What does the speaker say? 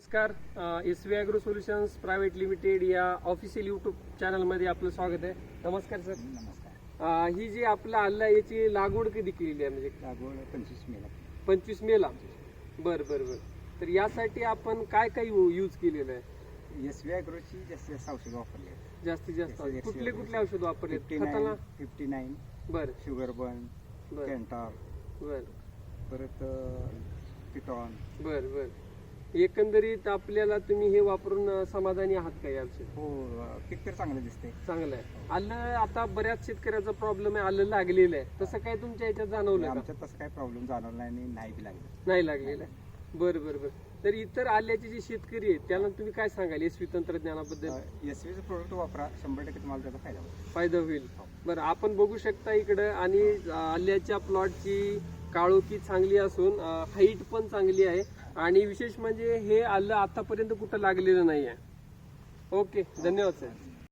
नमस्कार S V agro solutions private limited या official YouTube चॅनलमध्ये आपलं स्वागत आहे. नमस्कार सर. नमस्कार. ही जी आपलं आल्ला याची लागवड कधी केलेली आहे? म्हणजे लागवड पंचवीस मेला. पंचवीस मेला. बर बर बर. तर यासाठी आपण काय काय यूज केलेलं आहे? एस व्ही अॅग्रोची जास्तीत जास्त औषधं वापरली आहेत. जास्तीत जास्त. कुठले. कुठले औषध वापरले फिफ्टी खताला? नाईन फिफ्टी नाईन बर. शुगर बन बर. बर. परत पिटॉन बर बर. एकंदरीत आपल्याला तुम्ही हे वापरून समाधानी आहात का याचे हो पीक तर चांगलं दिसतंय. चांगलं आहे. आलं आता बऱ्याच शेतकऱ्याचा प्रॉब्लेम आहे आलं लागलेलं आहे. तसं काय तुमच्या याच्यात जाणवलं का? आमच्यात तसं काही प्रॉब्लेम जाणवला नाही आणि नाही बी लागलं. नाही लागलेलं आहे. बरं बरं बरं. तर इतर आल्याचे जे शेतकरी आहेत त्यांना तुम्ही काय सांगाल एसवी तंत्रज्ञानाबद्दल? एस व्हीचं प्रोडक्ट वापरा शंभर टक्के तुम्हाला त्याचा फायदा होईल. फायदा होईल. बरं आपण बघू शकता इकडं आणि आल्याच्या प्लॉटची काळोखी चांगली असून हाईट पण चांगली आहे. आणि विशेष म्हणजे हे आलं आतापर्यंत कुठं लागलेलं नाही आहे ओके धन्यवाद साहेब